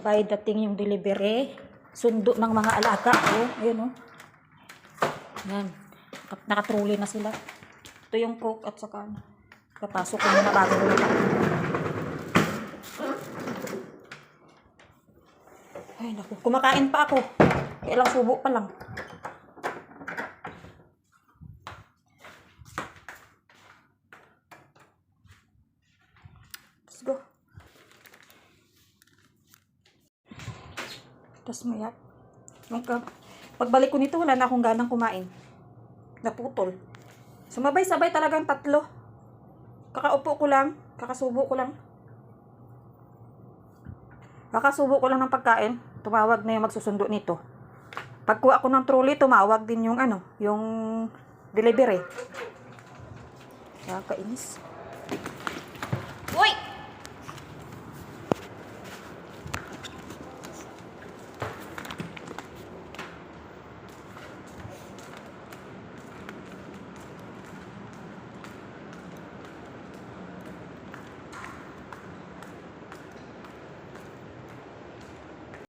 By dating yung delivery, sundo ng mga alaga. Oh, ayun oh. Yan. Naka- Nakatruli na sila. Ito yung coke at saka ano. Papasok ko muna bago. Ay, naku. Kumakain pa ako. Kailang subo pa lang. Let's go. Tapos maya. Magka, pagbalik ko nito, wala na akong ganang kumain. Naputol. Sumabay-sabay talagang tatlo. Kakaupo ko lang. Kakasubo ko lang. Kakasubo ko lang ng pagkain. Tumawag na yung magsusundo nito. Pagkuha ko ng trolley, tumawag din yung ano, yung delivery. Nakakainis.